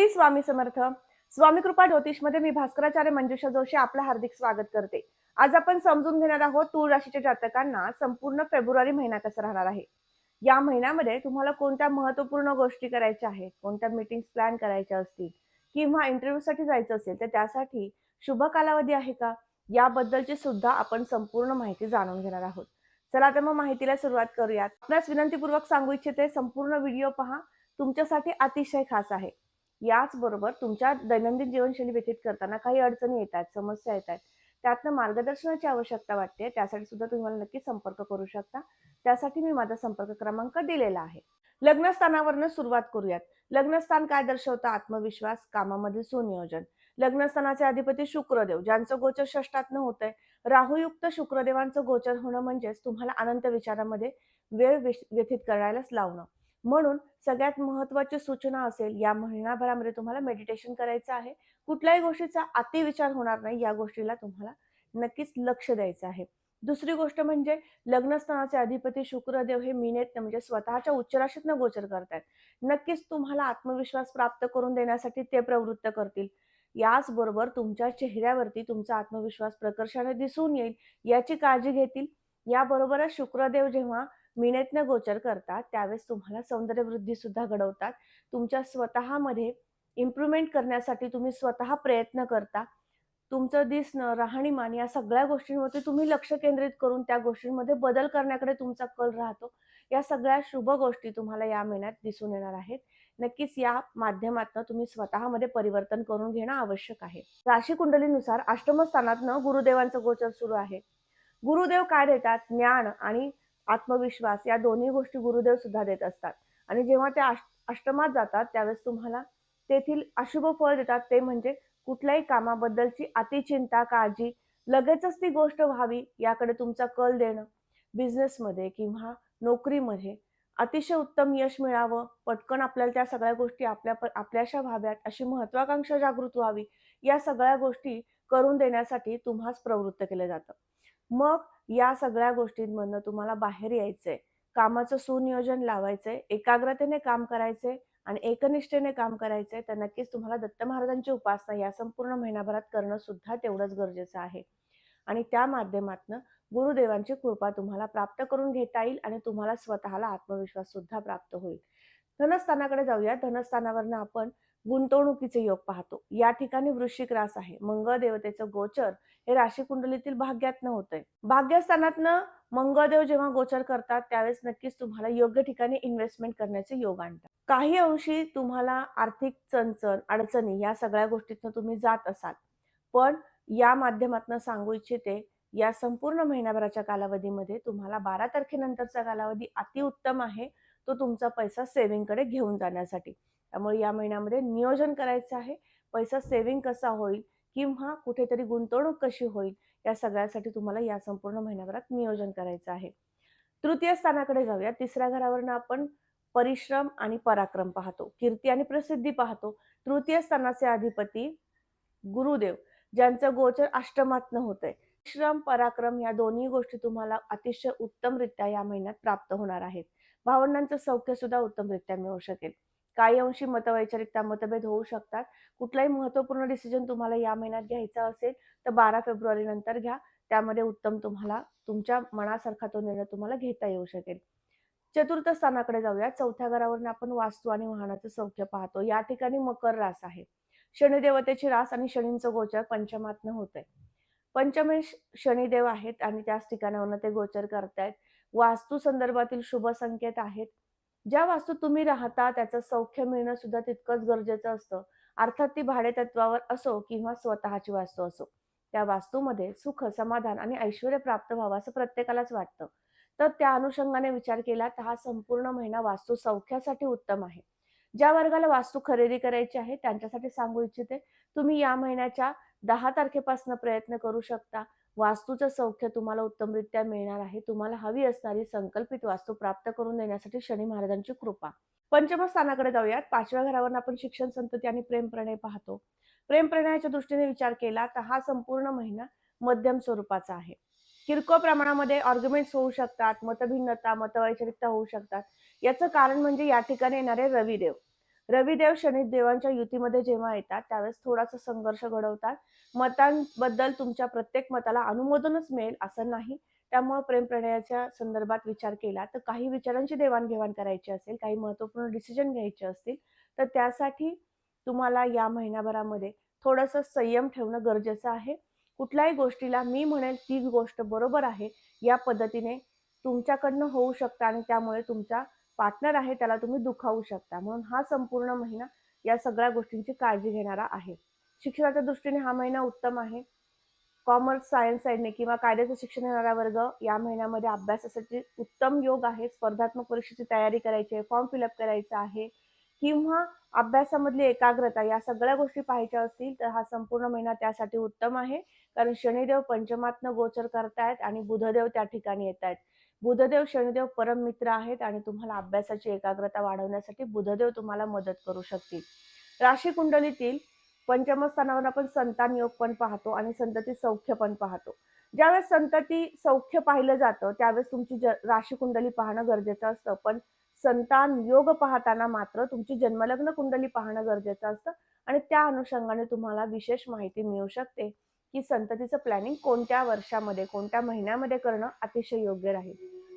श्री स्वामी समर्थ. स्वामी कृपा ज्योतिषमध्ये मी भास्कराचार्य मंजुषा जोशी आपलं हार्दिक स्वागत करते. आज आपण समजून घेणार आहोत तूळ राशीच्या जातकांना संपूर्ण फेब्रुवारी महिना कसा राहणार आहे? या महिन्यामध्ये तुम्हाला कोणत्या महत्त्वपूर्ण गोष्टी करायच्या आहेत? कोणत्या मीटिंग प्लॅन करायच्या असतील? किंवा इंटरव्ह्यू साठी जायचं असेल तर त्यासाठी शुभ कालावधी आहे का? याबद्दलची सुद्धा आपण संपूर्ण माहिती जाणून घेणार आहोत. चला तर मग माहितीला सुरुवात करूयात. आपल्यास विनंतीपूर्वक सांगू इच्छिते संपूर्ण व्हिडिओ पहा. तुमच्यासाठी अतिशय खास आहे. याचबरोबर तुमच्या दैनंदिन जीवनशैली व्यतीत करताना काही अडचणी येतात समस्या येतात. त्यातनं मार्गदर्शनाची आवश्यकता वाटते. त्यासाठी सुद्धा तुम्ही मला नक्की संपर्क करू शकता. त्यासाठी मी माझा संपर्क क्रमांक दिलेला आहे. लग्नस्थानावरनं सुरुवात करूयात. लग्नस्थान काय दर्शवतं? आत्मविश्वास कामामधील सुनियोजन. लग्नस्थानाचे अधिपती शुक्रदेव ज्यांचं गोचर षष्टातनं होतंय. राहुयुक्त शुक्रदेवांचं गोचर होणं म्हणजेच तुम्हाला अनंत विचारामध्ये वेळ विश- व्यतीत करायलाच लावणं. म्हणून सगळ्यात महत्वाची सूचना असेल या महिनाभरामध्ये तुम्हाला मेडिटेशन करायचं आहे. कुठल्याही गोष्टीचा अतिविचार होणार नाही या गोष्टीला तुम्हाला नक्कीच लक्ष द्यायचं आहे. दुसरी गोष्ट म्हणजे लग्नस्थानाचे अधिपती शुक्रदेव हे मिनेत म्हणजे स्वतःच्या उच्च राशीतनं गोचर करतात नक्कीच तुम्हाला आत्मविश्वास प्राप्त करून देण्यासाठी ते प्रवृत्त करतील. याचबरोबर तुमच्या चेहऱ्यावरती तुमचा आत्मविश्वास प्रकर्षाने दिसून येईल याची काळजी घेतील. याबरोबरच शुक्रदेव जेव्हा मिनेतनं गोचर करतात त्यावेळेस तुम्हाला सौंदर्यवृद्धी सुद्धा घडवतात. तुमच्या स्वतःमध्ये इम्प्रुव्हमेंट करण्यासाठी तुम्ही स्वतः प्रयत्न करता. तुमचं दिसणं राहणीमान या सगळ्या गोष्टींवरती तुम्ही लक्ष केंद्रित करून त्या गोष्टींमध्ये बदल करण्याकडे तुमचा कल राहतो. या सगळ्या शुभ गोष्टी तुम्हाला या महिन्यात दिसून येणार आहेत. नक्कीच या माध्यमातून तुम्ही स्वतःमध्ये परिवर्तन करून घेणं आवश्यक आहे. राशी कुंडलीनुसार अष्टम स्थानातनं गुरुदेवांचं गोचर सुरू आहे. गुरुदेव काय देतात? ज्ञान आणि आत्मविश्वास या दोन्ही गोष्टी गुरुदेव सुद्धा देत असतात. आणि जेव्हा ते अष्टमात जातात त्यावेळेस तुम्हाला तेथील अशुभ फळ देतात. ते म्हणजे कुठल्याही कामाबद्दलची अतिचिंता काळजी लगेचच ती गोष्ट व्हावी याकडे तुमचा कल देणं बिझनेसमध्ये किंवा नोकरीमध्ये अतिशय उत्तम यश मिळावं पटकन आपल्याला त्या सगळ्या गोष्टी आपल्या आपल्याशा व्हाव्यात अशी महत्वाकांक्षा जागृत व्हावी या सगळ्या गोष्टी करून देण्यासाठी तुम्हाच प्रवृत्त केलं जातं. मग या सगळ्या गोष्टींमधनं तुम्हाला बाहेर यायचंय. कामाचं सुनियोजन लावायचंय. एकाग्रतेने काम करायचंय आणि एकनिष्ठेने काम करायचंय तर नक्कीच तुम्हाला दत्त महाराजांची उपासना या संपूर्ण महिनाभरात करणं सुद्धा तेवढंच गरजेचं आहे. आणि त्या माध्यमातनं गुरुदेवांची कृपा तुम्हाला प्राप्त करून घेता येईल आणि तुम्हाला स्वतःला आत्मविश्वास सुद्धा प्राप्त होईल. धनस्थानाकडे जाऊया. धनस्थानावरनं आपण गुंतवणुकीचे योग पाहतो. या ठिकाणी वृश्चिक रास आहे. मंगळ देवतेचं गोचर हे राशी कुंडलीतील भाग्यातनं होतंय. भाग्यस्थानातनं मंगळदेव जेव्हा गोचर करतात त्यावेळेस नक्कीच तुम्हाला योग्य ठिकाणी इन्व्हेस्टमेंट करण्याचे योग आणतात. काही अंशी तुम्हाला आर्थिक चणचण अडचणी या सगळ्या गोष्टीतनं तुम्ही जात असाल. पण या माध्यमातनं सांगू इच्छिते या संपूर्ण महिन्याभराच्या कालावधीमध्ये तुम्हाला बारा तारखेनंतरचा कालावधी अतिउत्तम आहे. तो तुमचा पैसा सेव्हिंगकडे घेऊन जाण्यासाठी. त्यामुळे या महिन्यामध्ये नियोजन करायचं आहे. पैसा सेव्हिंग कसा होईल किंवा कुठेतरी गुंतवणूक कशी होईल या सगळ्यासाठी तुम्हाला या संपूर्ण महिन्याभरात नियोजन करायचं आहे. तृतीय स्थानाकडे जाऊया. तिसऱ्या घरावरनं आपण परिश्रम आणि पराक्रम पाहतो. कीर्ती आणि प्रसिद्धी पाहतो. तृतीय स्थानाचे अधिपती गुरुदेव ज्यांचं गोचर अष्टमातन होतंय. श्रम पराक्रम या दोन्ही गोष्टी तुम्हाला अतिशय उत्तमरित्या या महिन्यात प्राप्त होणार आहेत. भावंडांचं सौख्य सुद्धा उत्तमरित्या मिळू शकेल. काही अंशी मतवैचारिकता मतभेद होऊ शकतात. कुठलाही महत्त्वपूर्ण डिसिजन तुम्हाला या महिन्यात घ्यायचा असेल तर बारा फेब्रुवारी नंतर घ्या. त्यामध्ये उत्तम तुम्हाला तुमच्या मनासारखा तो निर्णय तुम्हाला घेता येऊ शकेल. चतुर्थ स्थानाकडे जाऊया. चौथ्या घरावरून आपण वास्तू आणि वाहनाचं सौख्य पाहतो. या ठिकाणी मकर रास आहे. शनिदेवतेची रास आणि शनींचं गोचर पंचमातनं होत आहे शनिदेव आहेत आणि त्याच ठिकाणावरून ते गोचर करतायत. वास्तू संदर्भातील शुभ संकेत आहेत. ज्या वास्तू तुम्ही राहता त्याचं सौख्य मिळणं सुद्धा तितकंच गरजेचं असतं. अर्थात ती भाडे तत्वावर असो किंवा स्वतःची वास्तू असो. त्या वास्तूमध्ये सुख समाधान आणि ऐश्वर प्राप्त व्हावं असं प्रत्येकालाच वाटतं. तर त्या अनुषंगाने विचार केला तर हा संपूर्ण महिना वास्तू सौख्यासाठी उत्तम आहे. ज्या वर्गाला वास्तू खरेदी करायची आहे त्यांच्यासाठी सांगू इच्छिते तुम्ही या महिन्याच्या दहा तारखेपासून प्रयत्न करू शकता. वास्तूचं सौख्य तुम्हाला उत्तमरित्या मिळणार आहे. तुम्हाला हवी असणारी संकल्पित वास्तू प्राप्त करून देण्यासाठी शनी महाराजांची कृपा. पंचम स्थानाकडे जाऊयात. पाचव्या घरावर आपण शिक्षण संतती आणि प्रेम प्रणय पाहतो. प्रेम प्रणयाच्या दृष्टीने विचार केला तर हा संपूर्ण महिना मध्यम स्वरूपाचा आहे. किरकोळ प्रमाणामध्ये आर्ग्युमेंट्स होऊ शकतात मतभिन्नता मतवैचारिकता होऊ शकतात. याचं कारण म्हणजे या ठिकाणी येणारे रविदेव. रविदेव शनिदेवांच्या युतीमध्ये जेव्हा येतात त्यावेळेस थोडासा संघर्ष घडवतात. मतांबद्दल तुमच्या प्रत्येक मताला अनुमोदनच मिळेल असं नाही. त्यामुळे प्रेमप्रणयाच्या संदर्भात विचार केला तर काही विचारांची देवाणघेवाण करायची असेल काही महत्त्वपूर्ण डिसिजन घ्यायचे असतील तर त्यासाठी तुम्हाला या महिन्याभरामध्ये थोडंसं संयम ठेवणं गरजेचं आहे. कुठल्याही गोष्टीला मी म्हणेल ती गोष्ट बरोबर आहे. या पद्धतीने तुमच्याकडनं होऊ शकतं आणि त्यामुळे तुमचा पार्टनर आहे त्याला तुम्ही दुखावू शकता. म्हणून हा संपूर्ण महिना या सगळ्या गोष्टींची काळजी घेणारा आहे. शिक्षणाच्या दृष्टीने हा महिना उत्तम आहे. कॉमर्स सायन्स साईडने किंवा कायद्याचं शिक्षण घेणारा वर्ग या महिन्यामध्ये अभ्यासासाठी उत्तम योग आहे. स्पर्धात्मक परीक्षेची तयारी करायची आहे फॉर्म फिलअप करायचा आहे. किंवा अभ्यासामधली एकाग्रता या सगळ्या गोष्टी पाहायच्या असतील तर हा संपूर्ण महिना त्यासाठी उत्तम आहे. कारण शनिदेव पंचमातनं गोचर करतायत आणि बुधदेव त्या ठिकाणी येत आहेत बुधदेव शनिदेव परम मित्र आहेत आणि तुम्हाला अभ्यासाची एकाग्रता वाढवण्यासाठी बुधदेव तुम्हाला मदत करू शकतील. राशी कुंडलीतील पंचम स्थानावर आपण संतान योग पण पाहतो आणि संतती सौख्य पण पाहतो. ज्यावेळेस संतती सौख्य पाहिलं जातं त्यावेळेस तुमची ज राशी कुंडली पाहणं गरजेचं असतं. पण संतान योग पाहताना मात्र तुमची जन्मलग्न कुंडली पाहणं गरजेचं असतं. आणि त्या अनुषंगाने तुम्हाला विशेष माहिती मिळू शकते की संततीचं प्लॅनिंग कोणत्या वर्षामध्ये कोणत्या महिन्यामध्ये करणं अतिशय योग्य राहील.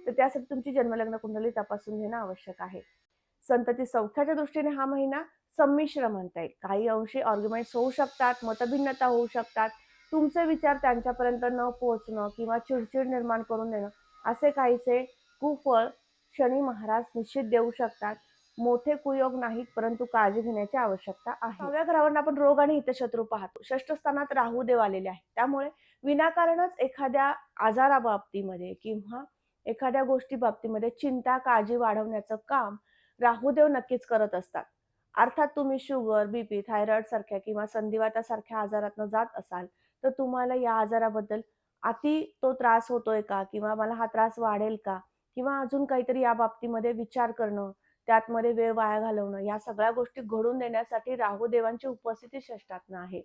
तर त्यासाठी तुमची जन्मलग्न कुंडली तपासून घेणं आवश्यक आहे. संतती सौख्याच्या दृष्टीने हा महिना संमिश्र म्हणता येईल. काही अंशी ऑर्ग्युमेंट्स होऊ शकतात मतभिन्नता होऊ शकतात. तुमचे विचार त्यांच्यापर्यंत न पोहोचणं किंवा चिडचिड निर्माण करून देणं असे काहीसे कुफळ शनी महाराज निश्चित देऊ शकतात. मोठे कुयोग नाहीत परंतु काळजी घेण्याची आवश्यकता आहे. सहाव्या घरावर आपण रोग आणि हितशत्रू पाहतो. षष्ठ स्थानात राहू देव आलेले आहे. त्यामुळे विनाकारणच एखाद्या आजाराबाबतीमध्ये किंवा एखाद्या गोष्टी बाबतीमध्ये चिंता काळजी वाढवण्याचं काम राहुदेव नक्कीच करत असतात. अर्थात तुम्ही शुगर बीपी थायरॉइड सारख्या किंवा संधिवातासारख्या आजारातनं जात असाल तर तुम्हाला या आजाराबद्दल अति तो त्रास होतोय का? किंवा मला हा त्रास वाढेल का? किंवा अजून काहीतरी या बाबतीमध्ये विचार करणं त्यातमध्ये वेळ वाया घालवणं या सगळ्या गोष्टी घडून देण्यासाठी राहुदेवांची उपस्थिती षष्टातनं आहे.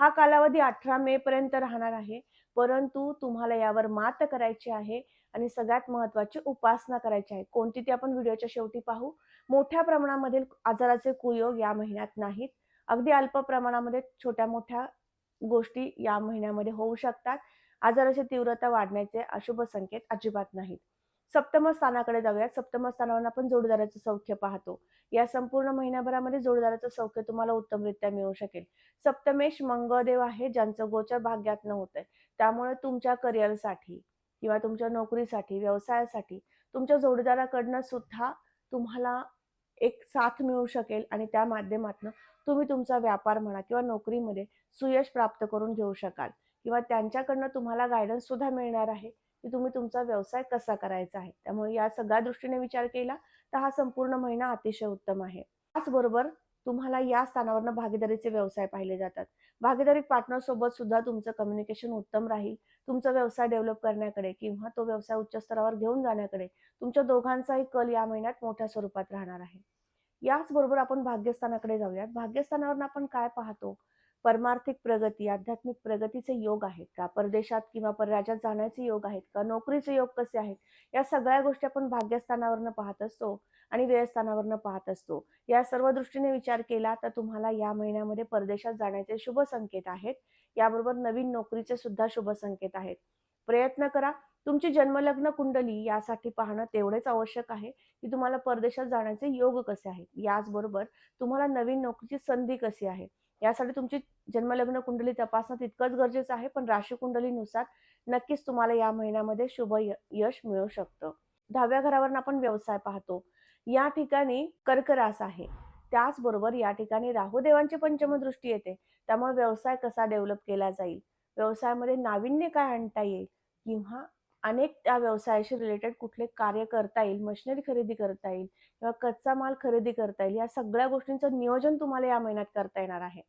हा कालावधी अठरा मे पर्यंत राहणार आहे परंतु तुम्हाला यावर मात करायची आहे आणि सगळ्यात महत्वाची उपासना करायची आहे. कोणती ती आपण व्हिडिओच्या शेवटी पाहू. मोठ्या प्रमाणामधील आजाराचे कुयोग या महिन्यात नाहीत. अगदी अल्प प्रमाणामध्ये छोट्या मोठ्या गोष्टी या महिन्यामध्ये होऊ शकतात. आजाराची तीव्रता वाढण्याचे अशुभ संकेत अजिबात नाहीत. सप्तम स्थानाकडे जाऊयात. सप्तम स्थानावर आपण जोडदाराचं सौख्य पाहतो. या संपूर्ण महिन्याभरामध्ये जोडदाराचं सौख्य तुम्हाला उत्तमरित्या मिळू शकेल. सप्तमेश मंगळदेव आहे ज्यांचं गोचर भाग्यात न आहे त्यामुळे तुमच्या करिअरसाठी किंवा तुमच्या नोकरीसाठी व्यवसायासाठी तुमच्या जोडीदाराकडनं सुद्धा तुम्हाला एक साथ मिळू शकेल आणि त्या माध्यमातून तुम्ही तुमचा व्यापार म्हणा किंवा नोकरीमध्ये सुयश प्राप्त करून घेऊ शकाल. किंवा त्यांच्याकडनं तुम्हाला गायडन्स सुद्धा मिळणार आहे. की तुम्ही तुमचा व्यवसाय कसा करायचा आहे? त्यामुळे या सगळ्या दृष्टीने विचार केला तर हा संपूर्ण महिना अतिशय उत्तम आहे. त्याचबरोबर तुम्हाला या स्थानावरनं भागीदारीचे व्यवसाय पाहिले जातात. भागीदारी पार्टनर सोबत सुद्धा तुमचं कम्युनिकेशन उत्तम राहील. तुमचा व्यवसाय डेव्हलप करण्याकडे किंवा तो व्यवसाय उच्च स्तरावर घेऊन जाण्याकडे तुमच्या दोघांचाही कल या महिन्यात मोठ्या स्वरूपात राहणार आहे. याचबरोबर आपण भाग्यस्थानाकडे जाऊयात. भाग्यस्थानावर आपण काय पाहतो? परमार्थिक प्रगती आध्यात्मिक प्रगतीचे योग आहेत का? परदेशात किंवा परराज्यात जाण्याचे योग आहेत का? नोकरीचे योग कसे आहेत? या सगळ्या गोष्टी आपण भाग्यस्थानावरनं पाहत असतो आणि व्ययस्थानावरनं पाहत असतो. या सर्व दृष्टीने विचार केला तर तुम्हाला या महिन्यामध्ये परदेशात जाण्याचे शुभ संकेत आहेत. याबरोबर नवीन नोकरीचे सुद्धा शुभ संकेत आहेत. प्रयत्न करा. तुमची जन्मलग्न कुंडली यासाठी पाहणं तेवढेच आवश्यक आहे की तुम्हाला परदेशात जाण्याचे योग कसे आहेत. याचबरोबर तुम्हाला नवीन नोकरीची संधी कशी आहे. यासाठी तुमची जन्मलग्न कुंडली तपासणं तितकंच गरजेचं आहे पण राशी कुंडलीनुसार नक्कीच तुम्हाला या महिन्यामध्ये शुभ यश मिळू शकतं. दहाव्या घरावर आपण व्यवसाय पाहतो. या ठिकाणी कर्करास आहे. त्याचबरोबर या ठिकाणी राहुदेवांची पंचमदृष्टी येते. त्यामुळे व्यवसाय कसा डेव्हलप केला जाईल? व्यवसायामध्ये नाविन्य काय आणता येईल? किंवा अनेक त्या व्यवसायाशी रिलेटेड कुठले कार्य करता येईल मशिनरी खरेदी करता येईल किंवा कच्चा माल खरेदी करता येईल या सगळ्या गोष्टींचं नियोजन तुम्हाला या महिन्यात करता येणार आहे.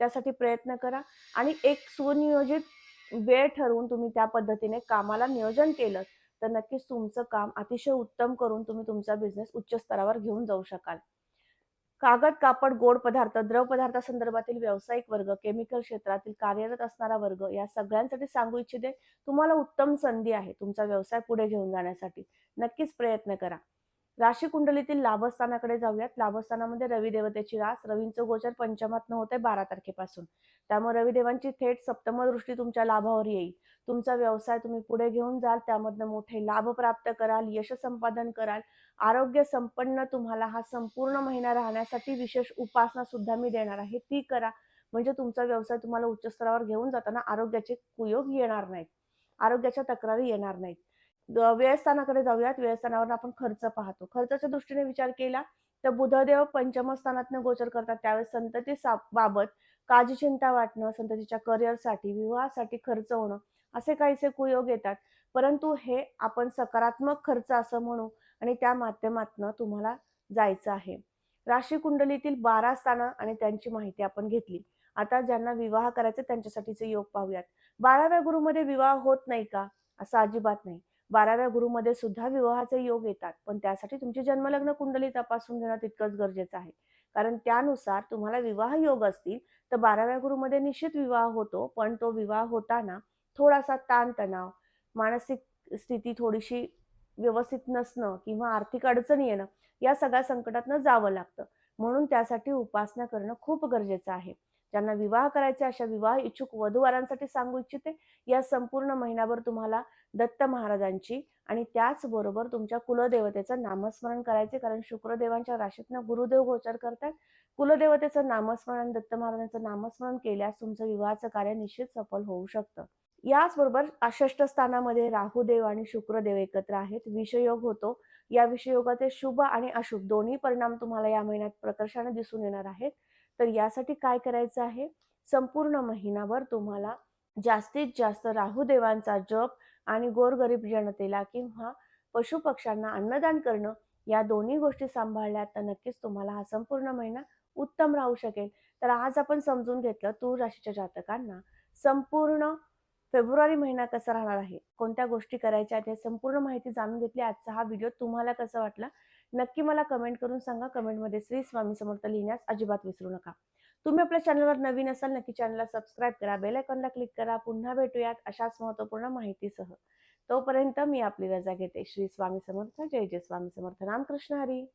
त्यासाठी प्रयत्न करा आणि एक सुनियोजित वेळ ठरवून तुम्ही त्या पद्धतीने कामाला नियोजन केलं तर नक्कीच तुमचं काम अतिशय उत्तम करून तुम्ही तुमचा बिझनेस उच्च स्तरावर घेऊन जाऊ शकाल. कागद कापड गोड पदार्थ द्रव पदार्थासंदर्भातील व्यावसायिक वर्ग केमिकल क्षेत्रातील कार्यरत असणारा वर्ग या सगळ्यांसाठी सांगू इच्छिते. तुम्हाला उत्तम संधी आहे तुमचा व्यवसाय पुढे घेऊन जाण्यासाठी. नक्कीच प्रयत्न करा. राशी कुंडलीतील लाभस्थानाकडे जाऊयात. लाभस्थानामध्ये रवी देवतेची रास रवींचं गोचर पंचमात होते बारा तारखेपासून. त्यामुळे रविदेवांची थेट सप्तम दृष्टी तुमच्या लाभावर येईल. तुमचा व्यवसाय तुम्ही पुढे घेऊन जाल त्यामधनं मोठे लाभ प्राप्त कराल यश संपादन कराल. आरोग्य संपन्न तुम्हाला हा संपूर्ण महिना राहण्यासाठी विशेष उपासना सुद्धा मी देणार आहे. ती करा. म्हणजे तुमचा व्यवसाय तुम्हाला उच्च स्तरावर घेऊन जाताना आरोग्याचे कुयोग येणार नाहीत. आरोग्याच्या तक्रारी येणार नाहीत. व्ययस्थानाकडे जाऊयात. व्ययस्थानावर आपण खर्च पाहतो. खर्चाच्या दृष्टीने विचार केला तर बुधदेव पंचमस्थानातनं गोचर करतात. त्यावेळेस संतती सा- बाबत काळजी चिंता वाटणं संततीच्या करिअरसाठी विवाहासाठी खर्च होणं असे काहीसे कुयोग येतात. परंतु हे आपण सकारात्मक खर्च असं म्हणू आणि त्या माध्यमातनं तुम्हाला जायचं आहे. राशी कुंडलीतील बारा स्थानं आणि त्यांची माहिती आपण घेतली. आता ज्यांना विवाह करायचे त्यांच्यासाठीचे योग पाहूयात. बाराव्या गुरुमध्ये विवाह होत नाही का? असं अजिबात नाही. बाराव्या गुरुमध्ये सुद्धा विवाहाचे योग येतात. पण त्यासाठी तुमची जन्मलग्न कुंडली तपासून घेणं तितकंच गरजेचं आहे. कारण त्यानुसार तुम्हाला विवाह योग असतील तर बाराव्या गुरुमध्ये निश्चित विवाह होतो. पण तो विवाह होताना थोडासा ताणतणाव मानसिक स्थिती थोडीशी व्यवस्थित नसणं किंवा आर्थिक अडचणी येणं या सगळ्या संकटातनं जावं लागतं. म्हणून त्यासाठी उपासना करणं खूप गरजेचं आहे. ज्यांना विवाह करायचे अशा विवाह इच्छुक वधूवरांसाठी सांगू इच्छिते. या संपूर्ण महिनाभर तुम्हाला दत्त महाराजांची आणि त्याचबरोबर तुमच्या कुलदेवतेचं नामस्मरण करायचे कारण शुक्रदेवांच्या राशीतनं गुरुदेव गोचर करतात कुलदेवतेचं नामस्मरण दत्त महाराजांचं नामस्मरण केल्यास तुमचं विवाहाचं कार्य निश्चित सफल होऊ शकतं. याचबरोबर अष्ट स्थानामध्ये राहुदेव आणि शुक्रदेव एकत्र आहेत. विषयोग होतो. या विषयोगाचे शुभ आणि अशुभ दोन्ही परिणाम तुम्हाला या महिन्यात प्रकर्षाने दिसून येणार आहेत. तर यासाठी काय करायचं आहे? संपूर्ण महिनाभर तुम्हाला जास्तीत जास्त राहुदेवांचा जप आणि गोरगरीब जनतेला किंवा पशुपक्ष्यांना अन्नदान करणं या दोन्ही गोष्टी सांभाळल्या तर नक्कीच तुम्हाला हा संपूर्ण महिना उत्तम राहू शकेल. तर आज आपण समजून घेतलं तूर राशीच्या जातकांना संपूर्ण फेब्रुवारी महिना कसा राहणार आहे? कोणत्या गोष्टी करायच्या आहेत? हे संपूर्ण माहिती जाणून घेतली. आजचा हा व्हिडिओ तुम्हाला कसा वाटला? नक्की मला कमेंट करून सांगा. कमेंटमध्ये श्री स्वामी समर्थ लिहिण्यास अजिबात विसरू नका. तुम्ही आपल्या चॅनलवर नवीन असाल नक्की चॅनलला सबस्क्राईब करा. बेल आयकॉनला क्लिक करा. पुन्हा भेटूयात अशाच महत्त्वपूर्ण माहितीसह. तोपर्यंत मी आपली रजा घेते. श्री स्वामी समर्थ. जय जय स्वामी समर्थ. रामकृष्ण हरी.